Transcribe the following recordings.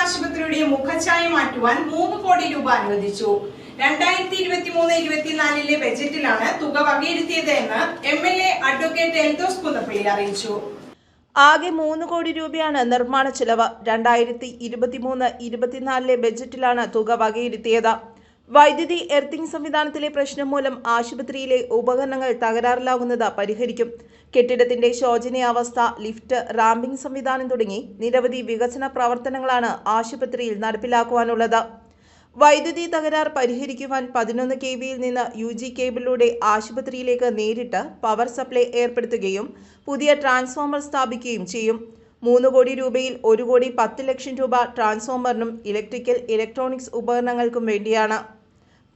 ആശുപത്രിയുടെ മുഖച്ഛായ മാറ്റുവാൻ മൂന്ന് കോടി രൂപ അനുവദിച്ചു. രണ്ടായിരത്തി ഇരുപത്തി മൂന്ന് ഇരുപത്തിനാലിലെ ബജറ്റിലാണ് തുക വകയിരുത്തിയത് എന്ന് M L A advocate Eldhose Kunnappilly അറിയിച്ചു. ആകെ മൂന്ന് കോടി രൂപയാണ് നിർമ്മാണ ചെലവ്. രണ്ടായിരത്തി ഇരുപത്തിമൂന്ന് ഇരുപത്തിനാലിലെ ബജറ്റിലാണ് തുക വകയിരുത്തിയത്. വൈദ്യുതി എർത്തിങ് സംവിധാനത്തിലെ പ്രശ്നം മൂലം ആശുപത്രിയിലെ ഉപകരണങ്ങൾ തകരാറിലാകുന്നത് പരിഹരിക്കും. കെട്ടിടത്തിന്റെ ശോചനീയാവസ്ഥ ലിഫ്റ്റ് റാമ്പിംഗ് സംവിധാനം തുടങ്ങി നിരവധി വികസന പ്രവർത്തനങ്ങളാണ് ആശുപത്രിയിൽ നടപ്പിലാക്കുവാനുള്ളത്. വൈദ്യുതി തകരാർ പരിഹരിക്കുവാൻ പതിനൊന്ന് കെ വിയിൽ നിന്ന് യു ജി കേബിളിലൂടെ ആശുപത്രിയിലേക്ക് നേരിട്ട് പവർ സപ്ലൈ ഏർപ്പെടുത്തുകയും പുതിയ ട്രാൻസ്ഫോമർ സ്ഥാപിക്കുകയും ചെയ്യും. മൂന്ന് കോടി രൂപയിൽ ഒരു കോടി പത്ത് ലക്ഷം രൂപ ട്രാൻസ്ഫോമറിനും ഇലക്ട്രിക്കൽ ഇലക്ട്രോണിക്സ് ഉപകരണങ്ങൾക്കും വേണ്ടിയാണ്.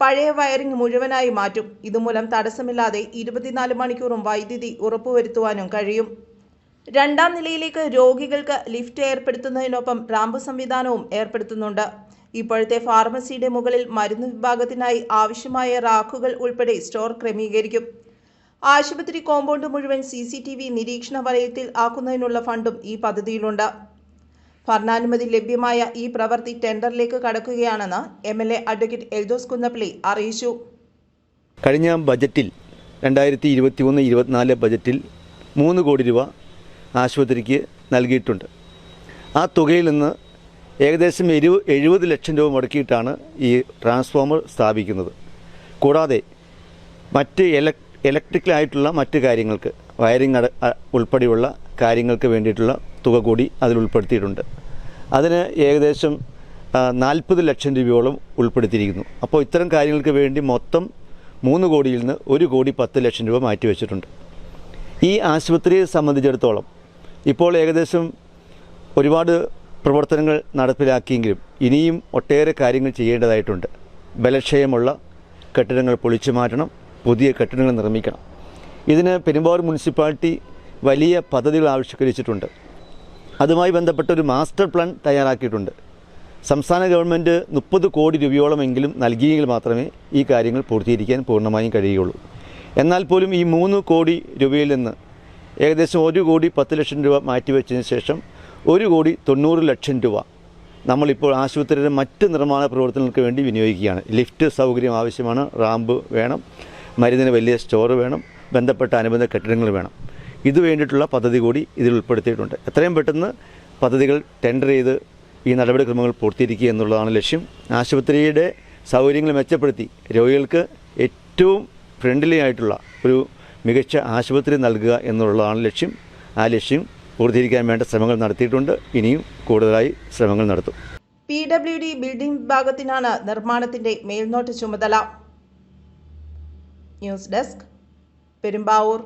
പഴയ വയറിംഗ് മുഴുവനായി മാറ്റും. ഇതുമൂലം തടസ്സമില്ലാതെ ഇരുപത്തിനാല് മണിക്കൂറും വൈദ്യുതി ഉറപ്പുവരുത്തുവാനും കഴിയും. രണ്ടാം നിലയിലേക്ക് രോഗികൾക്ക് ലിഫ്റ്റ് ഏർപ്പെടുത്തുന്നതിനൊപ്പം റാമ്പ് സംവിധാനവും ഏർപ്പെടുത്തുന്നുണ്ട്. ഇപ്പോഴത്തെ ഫാർമസിയുടെ മുകളിൽ മരുന്ന് വിഭാഗത്തിനായി ആവശ്യമായ റാക്കുകൾ ഉൾപ്പെടെ സ്റ്റോർ ക്രമീകരിക്കും. ആശുപത്രി കോമ്പൗണ്ട് മുഴുവൻ സി സി ടി വി നിരീക്ഷണ വലയത്തിൽ ആക്കുന്നതിനുള്ള ഫണ്ടും ഈ പദ്ധതിയിലുണ്ട്. ഭരണാനുമതി ലഭ്യമായ ഈ പ്രവൃത്തി ടെൻഡറിലേക്ക് കടക്കുകയാണെന്ന് M L A advocate Eldhose Kunnappilly അറിയിച്ചു. കഴിഞ്ഞ ബജറ്റിൽ രണ്ടായിരത്തി ഇരുപത്തി ഒന്ന് ഇരുപത്തിനാല് ബജറ്റിൽ മൂന്ന് കോടി രൂപ ആശുപത്രിക്ക് നൽകിയിട്ടുണ്ട്. ആ തുകയിൽ നിന്ന് ഏകദേശം എരു എഴുപത് ലക്ഷം രൂപ മുടക്കിയിട്ടാണ് ഈ ട്രാൻസ്ഫോമർ സ്ഥാപിക്കുന്നത്. കൂടാതെ മറ്റ് ഇലക് ഇലക്ട്രിക്കലായിട്ടുള്ള മറ്റ് കാര്യങ്ങൾക്ക് വയറിംഗ് ഉൾപ്പെടെയുള്ള കാര്യങ്ങൾക്ക് വേണ്ടിയിട്ടുള്ള തുക കൂടി അതിൽ ഉൾപ്പെടുത്തിയിട്ടുണ്ട്. അതിന് ഏകദേശം നാൽപ്പത് ലക്ഷം രൂപയോളം ഉൾപ്പെടുത്തിയിരിക്കുന്നു. അപ്പോൾ ഇത്തരം കാര്യങ്ങൾക്ക് വേണ്ടി മൊത്തം മൂന്ന് കോടിയിൽ നിന്ന് ഒരു കോടി പത്ത് ലക്ഷം രൂപ മാറ്റി വെച്ചിട്ടുണ്ട്. ഈ ആശുപത്രിയെ സംബന്ധിച്ചിടത്തോളം ഇപ്പോൾ ഏകദേശം ഒരുപാട് പ്രവർത്തനങ്ങൾ നടപ്പിലാക്കിയെങ്കിലും ഇനിയും ഒട്ടേറെ കാര്യങ്ങൾ ചെയ്യേണ്ടതായിട്ടുണ്ട്. ബലക്ഷയമുള്ള കെട്ടിടങ്ങൾ പൊളിച്ചു മാറ്റണം പുതിയ കെട്ടിടങ്ങൾ നിർമ്മിക്കണം. ഇതിന് പെരുമ്പാവൂർ മുനിസിപ്പാലിറ്റി വലിയ പദ്ധതികൾ ആവിഷ്കരിച്ചിട്ടുണ്ട്. അതുമായി ബന്ധപ്പെട്ട ഒരു മാസ്റ്റർ പ്ലാൻ തയ്യാറാക്കിയിട്ടുണ്ട്. സംസ്ഥാന ഗവൺമെന്റ് മുപ്പത് കോടി രൂപയോളമെങ്കിലും നൽകിയെങ്കിൽ മാത്രമേ ഈ കാര്യങ്ങൾ പൂർത്തീകരിക്കാൻ പൂർണമായും കഴിയുകയുള്ളൂ. എന്നാൽ പോലും ഈ മൂന്ന് കോടി രൂപയിൽ നിന്ന് ഏകദേശം ഒരു കോടി പത്ത് ലക്ഷം രൂപ മാറ്റിവെച്ചതിന് ശേഷം ഒരു കോടി തൊണ്ണൂറ് ലക്ഷം രൂപ നമ്മളിപ്പോൾ ആശുപത്രിയുടെ മറ്റ് നിർമ്മാണ പ്രവർത്തനങ്ങൾക്ക് വേണ്ടി വിനിയോഗിക്കുകയാണ്. ലിഫ്റ്റ് സൗകര്യം ആവശ്യമാണ് റാമ്പ് വേണം മരുന്നിന് വലിയ സ്റ്റോർ വേണം ബന്ധപ്പെട്ട അനുബന്ധ കെട്ടിടങ്ങൾ വേണം. ഇത് വേണ്ടിയിട്ടുള്ള പദ്ധതി കൂടി ഇതിൽ ഉൾപ്പെടുത്തിയിട്ടുണ്ട്. എത്രയും പെട്ടെന്ന് പദ്ധതികൾ ടെൻഡർ ചെയ്ത് ഈ നടപടിക്രമങ്ങൾ പൂർത്തീകരിക്കുക എന്നുള്ളതാണ് ലക്ഷ്യം. ആശുപത്രിയുടെ സൗകര്യങ്ങൾ മെച്ചപ്പെടുത്തി രോഗികൾക്ക് ഏറ്റവും ഫ്രണ്ട്ലി ആയിട്ടുള്ള ഒരു മികച്ച ആശുപത്രി നൽകുക എന്നുള്ളതാണ് ലക്ഷ്യം. ആ ലക്ഷ്യം പൂർത്തീകരിക്കാൻ വേണ്ട ശ്രമങ്ങൾ നടത്തിയിട്ടുണ്ട്. ഇനിയും കൂടുതലായി ശ്രമങ്ങൾ നടത്തും. പി ഡബ്ല്യു ഡി ബിൽഡിംഗ് വിഭാഗത്തിനാണ് നിർമ്മാണത്തിന്റെ മേൽനോട്ട ചുമതല. News desk Perumbavoor.